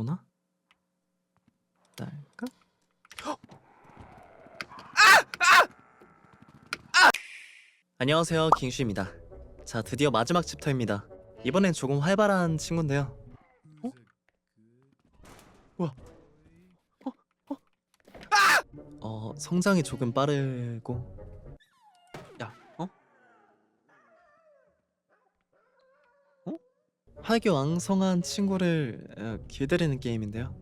오나? 딸까? 안녕하세요 킹슈입니다 자 드디어 마지막 챕터입니다 이번엔 조금 활발한 친구인데요 어? 뭐야? 어? 어? 어 성장이 조금 빠르고 야 어? 어? 활기왕성한 친구를 어, 길들이는 게임인데요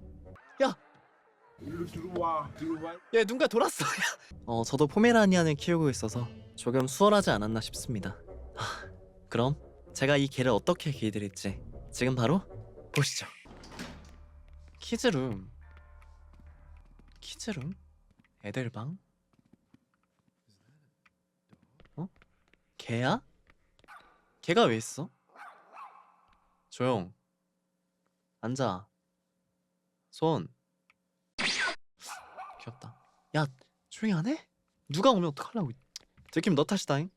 일로 들어와 들어와 야 누가 돌았어 어 저도 포메라니안을 키우고 있어서 조금 수월하지 않았나 싶습니다 하, 그럼 제가 이 개를 어떻게 길들일지 지금 바로 보시죠 키즈룸 키즈룸? 애들 방? 어? 개야? 개가 왜 있어? 조용 앉아 손 귀엽다. 야, 조용히 안 해? 누가 오면 어떡하려고? 들키면 너 탓이다잉.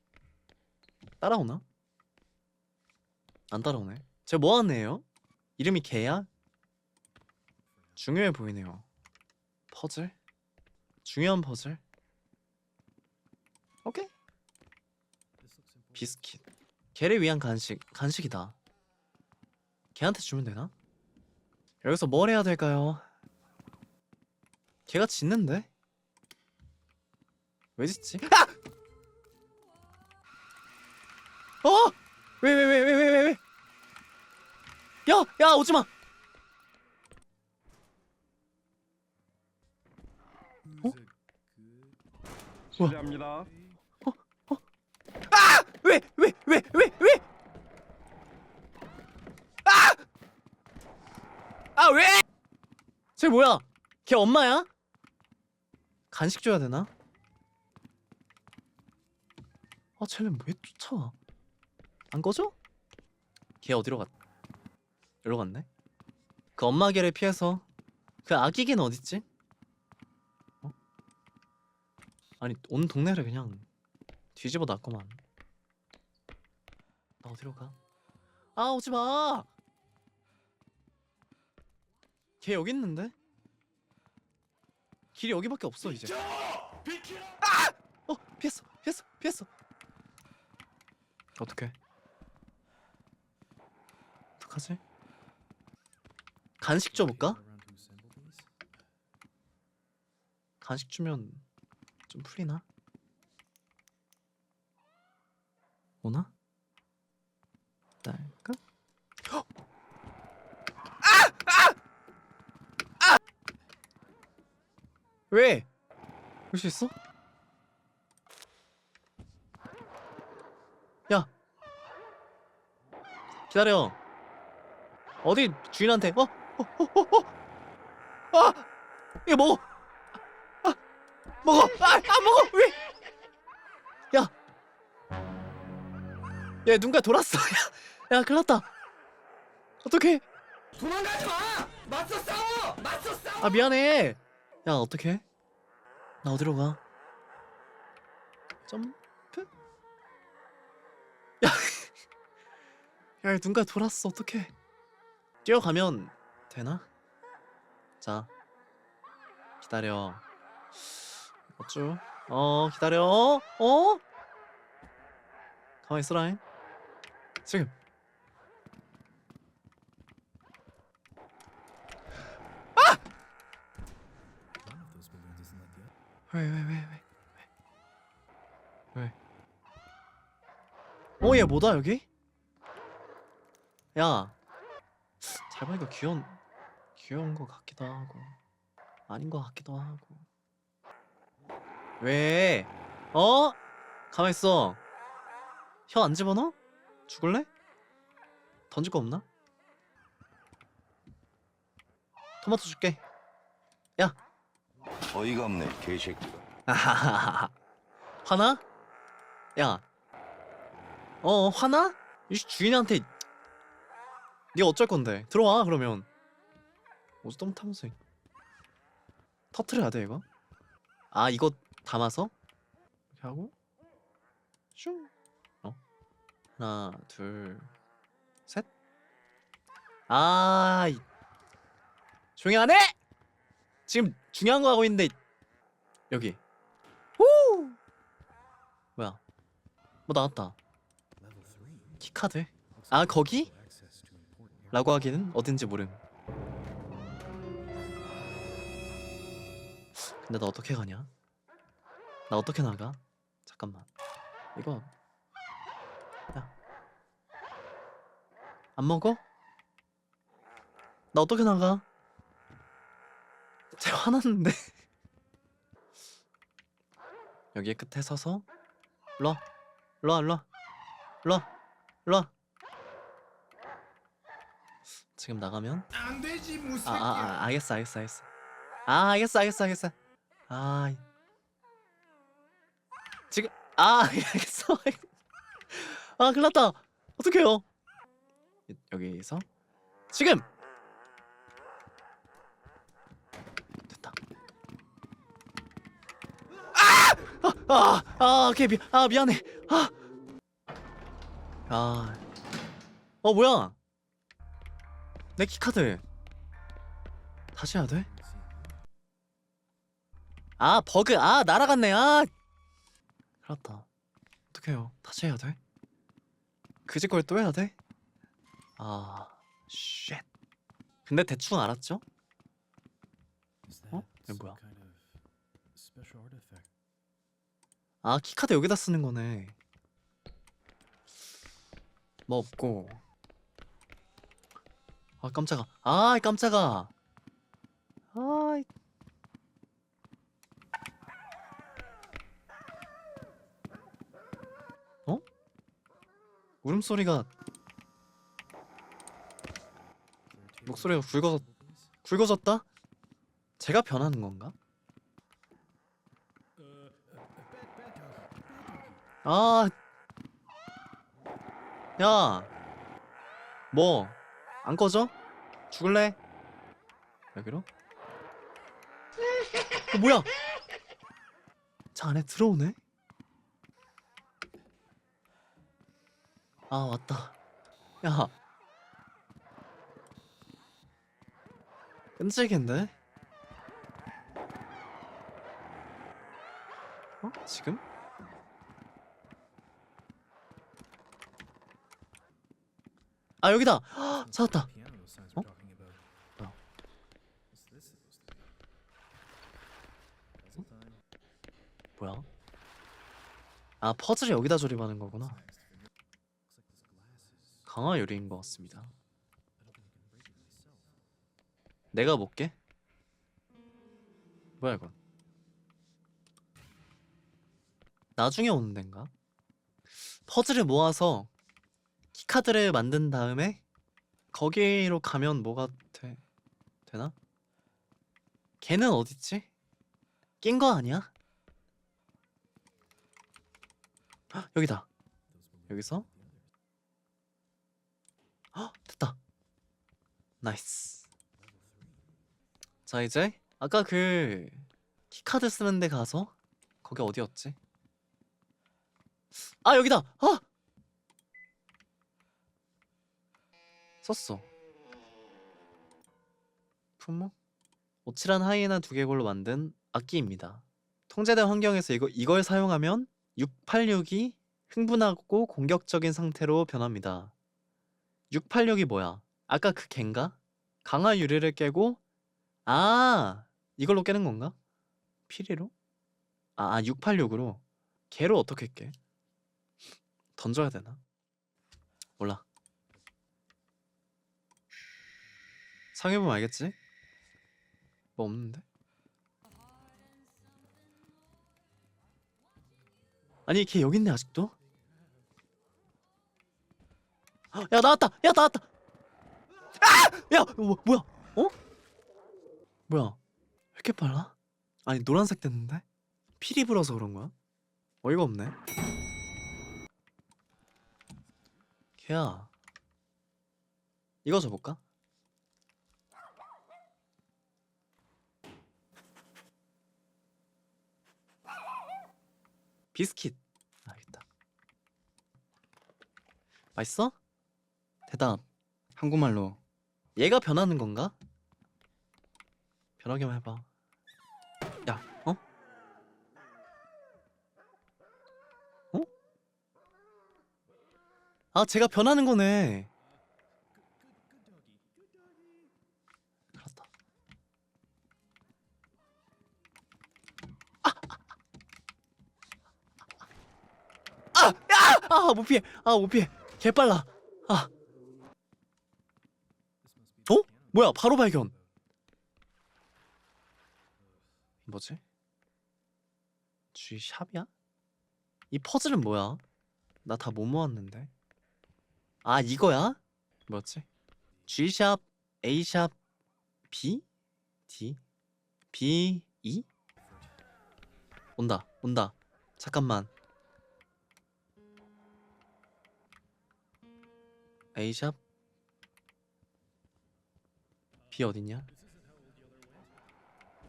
따라오나? 안 따라오네. 쟤 뭐 하는 애예요? 이름이 개야? 중요해 보이네요. 퍼즐? 중요한 퍼즐? 오케이. 비스킷. 개를 위한 간식. 간식이다. 걔한테 주면 되나? 여기서 뭘 해야 될까요? 걔가 짖는데? 왜 짖지? 아! 어! 왜 왜 왜 왜 왜 왜 왜? 야! 야 오지 마! 어? 실례합니다 왜! 왜! 왜! 왜! 왜! 아! 아 왜! 쟤 뭐야? 걔 엄마야? 간식 줘야 되나? 아 쟤는 왜 쫓아와? 안 꺼져? 걔 어디로 갔? 여기로 갔네? 그 엄마 개를 피해서 그 아기 개는 어딨지? 어? 아니 온 동네를 그냥 뒤집어 놨구만 나 어디로 가? 아 오지 마. 걔 여기 있는데? 길이 여기밖에 없어 이제. 아! 어 피했어 피했어 피했어. 어떡해? 어떡하지? 간식 줘볼까? 간식 주면 좀 풀리나? 오나? 딸까? 왜? 볼 수 있어? 야 기다려 어디 주인한테 어? 어? 어? 어? 어? 아! 이거 먹어 아! 먹어! 아! 안 먹어! 왜? 야! 야 누군가 돌았어 야, 야 큰일 났다 어떡해 도망가지 마 맞서 싸워 맞서 싸워 아 미안해 야 어떡해 나 어디로 가? 점프? 야, 야 누군가 돌았어. 어떡해. 뛰어가면 되나? 자 기다려. 어쭈? 어 기다려. 어? 가만히 있어라잉. 지금 왜 왜 왜 왜 왜? 왜? 어, 얘 뭐다 여기? 야, 잘 보니까 귀여운 귀여운 거 같기도 하고 아닌 거 같기도 하고. 왜? 어? 가만 있어. 혀 안 집어넣어? 죽을래? 던질 거 없나? 토마토 줄게. 어이가 없네 개새끼가. 화나? 야. 어, 화나? 이 주인한테 네가 어쩔 건데? 들어와 그러면. 어디 똥 타면서 터트려야 돼 이거? 아 이거 담아서 이렇게 하고 슝. 어? 하나, 둘, 셋. 아, 이... 조용히 안 해! 지금 중요한 거 하고 있는데 여기 후 뭐야 뭐 나왔다 키카드 아 거기? 라고 하기는 어딘지 모름 근데 나 어떻게 가냐? 나 어떻게 나가? 잠깐만 이거 안 먹어? 나 어떻게 나가? 쟤 화났는데. 여기 끝에 서서 일로와. 일로와 일로와. 일로와 일로와. 지금 나가면? 안 되지 아, 무슨 아, 아 알겠어 알겠어 알겠어. 아 알겠어 알겠어 알겠어. 아 이- 지금 아 알겠어. 아 큰일 났다. 어떡해요? 이- 여기서? 지금 아아아 아, 오케이 미, 아 미안해 아 아 어 뭐야 내 키카드 다시 해야 돼? 아 버그 아 날아갔네 아 그렇다 어떡해요 다시 해야 돼? 그집 걸또 해야 돼? 아 쉣. 근데 대충 알았죠? 어? 이거 뭐야? 아 키카드 여기다 쓰는 거네 뭐 없고 아 깜짝아 아 깜짝아 아이 어? 울음소리가 목소리가 굵어졌 굵어졌다? 제가 변하는 건가? 아, 야, 뭐, 안 꺼져? 죽을래? 여기로? 어, 뭐야? 저 안에 들어오네? 아, 왔다. 야. 끈질긴데? 어? 지금? 아 여기다 찾았다 어? 뭐야? 뭐야? 아 퍼즐을 여기다 조립하는 거구나 강화 요리인 것 같습니다 내가 볼게 뭐야 이건 나중에 오는 데인가? 퍼즐을 모아서 키 카드를 만든 다음에 거기로 가면 뭐가 돼? 되나? 걔는 어딨지? 낀 거 아니야? 헉, 여기다 여기서 헉, 됐다 나이스 자 이제 아까 그 키카드 쓰는 데 가서 거기 어디였지? 아 여기다! 아! 썼어 품목? 오칠한 하이에나 두개골로 만든 악기입니다 통제된 환경에서 이거, 이걸 사용하면 686이 흥분하고 공격적인 상태로 변합니다 686이 뭐야? 아까 그 갠가? 강화 유리를 깨고 아 이걸로 깨는 건가? 피리로? 아, 아 686으로 걔로 어떻게 깨? 던져야 되나? 몰라 상해보면 알겠지? 뭐 없는데? 아니 걔 여기 있네 아직도? 헉, 야 나왔다! 야 나왔다! 아! 야 뭐, 뭐야? 어? 뭐야? 왜 이렇게 빨라? 아니 노란색 됐는데? 필이 불어서 그런 거야? 어이가 없네 걔야 이거 줘볼까? 비스킷 알겠다 맛있어? 대답 한국말로 얘가 변하는 건가? 변하게만 해봐. 야, 어? 어? 아, 제가 변하는 거네. 그렇다. 아, 아, 아, 못 피해. 아, 못 피해. 개 빨라. 아, 어? 뭐야? 바로 발견. 뭐지? G 샵이야? 이 퍼즐은 뭐야? 나 다 못 모았는데. 아 이거야? 뭐였지? G 샵, A 샵, B, D, B, E? 온다, 온다. 잠깐만. A 샵, B 어딨냐?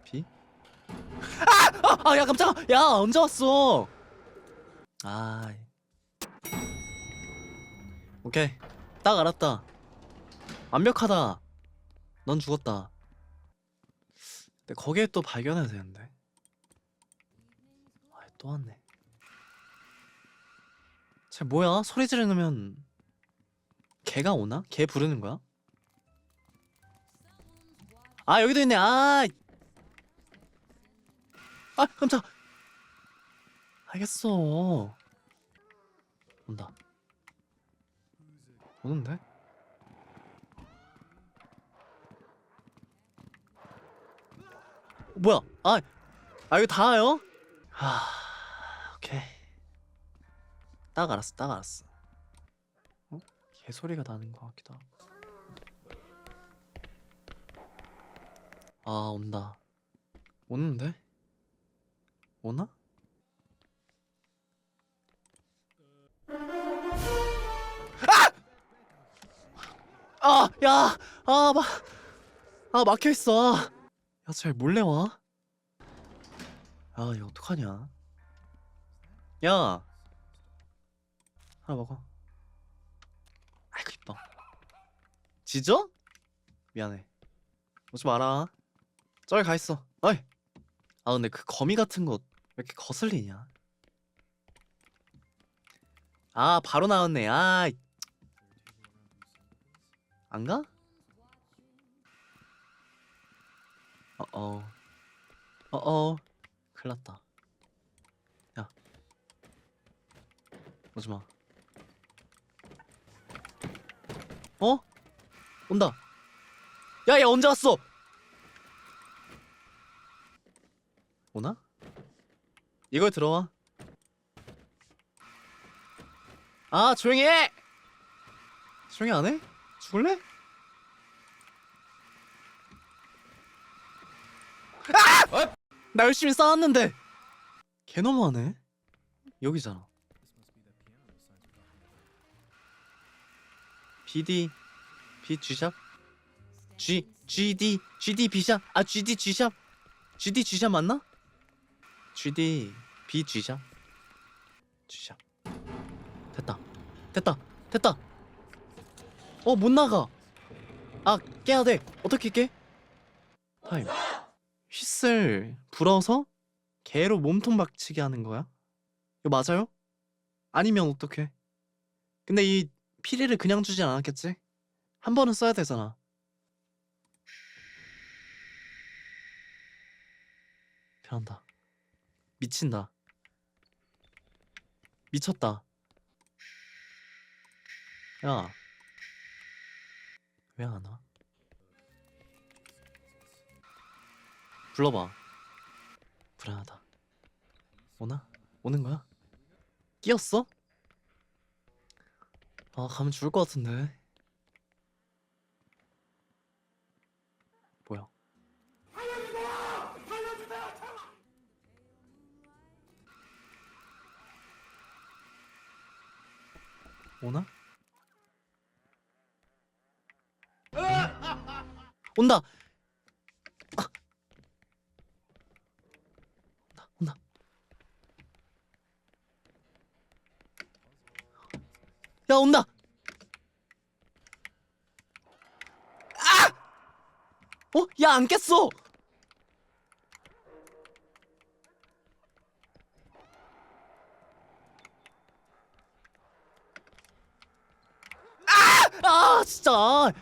B? 아! 아! 야 깜짝아! 야 언제 왔어? 아 오케이 딱 알았다 완벽하다 넌 죽었다 근데 거기에 또 발견해야 되는데 아 또 왔네 쟤 뭐야? 소리 지르면 개가 오나? 개 부르는 거야? 아 여기도 있네 아 아 깜짝 알겠어 온다 오는데 뭐야 아, 아 이거 다요? 하 오케이 딱 알았어 딱 알았어 어? 개소리가 나는 것 같기도 하고 아 온다 오는데? 오나? 아! 아, 야, 아, 막, 아 막혀 있어. 야, 쟤 몰래 와? 아, 이거 어떡하냐? 야, 하나 먹어. 아이고 이뻐. 지져? 미안해. 오지 마라. 저기 가 있어. 어이. 아 근데 그 거미 같은 거 왜 이렇게 거슬리냐? 아 바로 나왔네. 아. 이- 안 가? 어어. 어어. 큰일 났다. 야. 오지 마. 어? 온다. 야, 야, 언제 왔어? 오나? 이걸 들어와. 아, 조용히 해! 조용히 안 해? 죽을래? 아! 나 열심히 쌓았는데! 개 너무하네. 여기잖아. BD, B G샵? G, GD, GD B샵? 아, GD G샵? GD G샵 맞나? GD B G샵? G샵 됐다 됐다 됐다 어 못 나가 아 깨야 돼 어떻게 깨? 타임 휘슬 불어서 개로 몸통 박치기 하는 거야? 이거 맞아요? 아니면 어떡해 근데 이 피리를 그냥 주진 않았겠지? 한 번은 써야 되잖아 변한다 미친다. 미쳤다. 야. 왜 안 와? 불러봐. 불안하다. 오나? 오는 거야? 끼었어? 아, 가면 죽을 것 같은데. 오나? 온다. 아. 온다. 온다. 야 온다. 아! 어? 야 안 깼어. 아 진짜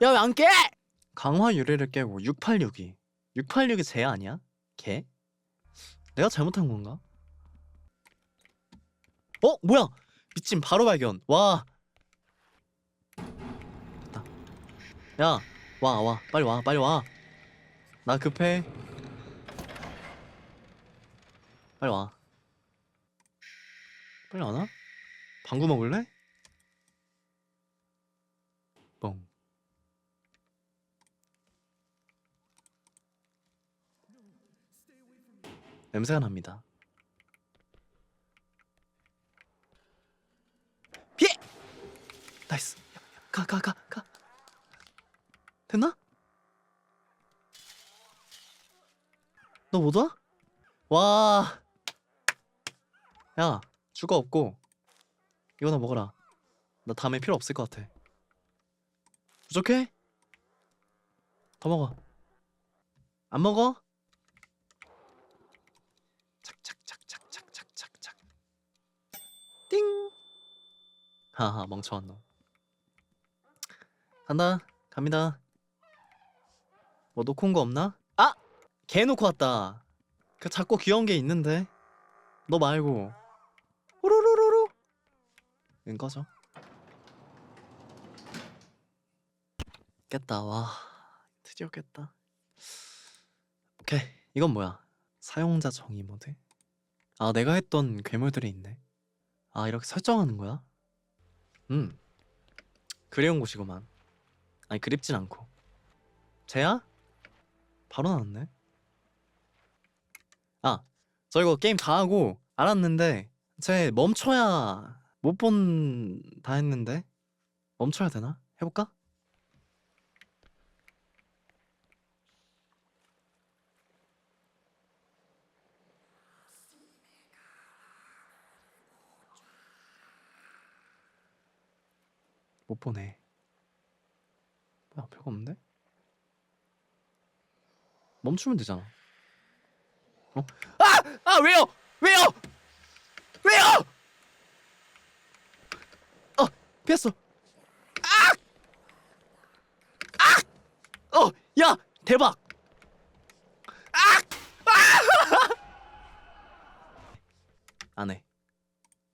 야 왜 안 깨? 강화 유래를 깨고 6862 686이 쟤 아니야? 걔? 내가 잘못한 건가? 어? 뭐야 미친 바로 발견 와 됐다 야와 와 빨리 와 빨리 와나 급해 빨리 와 빨리 안 와? 방구 먹을래? 뻥 냄새가 납니다 피해! 나이스 가 가 가 가 됐나? 너 못 와? 와. 야, 주거 없고 이거 나 먹어라. 나 다음에 필요 없을 것 같아. 부족해? 더 먹어. 안 먹어? 착착착착착착착착. 띵. 하하 멍청한 놈. 간다. 갑니다. 뭐 놓고 온 거 없나? 아! 개 놓고 왔다. 그 작고 귀여운 게 있는데. 너 말고. 응 꺼져. 깼다. 와. 드디어 깼다. 오케이. 이건 뭐야? 사용자 정의 모드. 아, 내가 했던 괴물들이 있네. 아, 이렇게 설정하는 거야? 음. 그리운 곳이구만. 아니, 그립진 않고. 쟤야? 바로 나왔네. 아, 저 이거 게임 다 하고 알았는데 쟤 멈춰야 못 본다 했는데 멈춰야 되나? 해볼까? 못 보네. 뭐야, 별거 없는데? 멈추면 되잖아. 어? 아! 아 왜요? 왜요? 왜요? 어 피했어. 아! 아! 어, 야 대박. 아! 아! 안 해.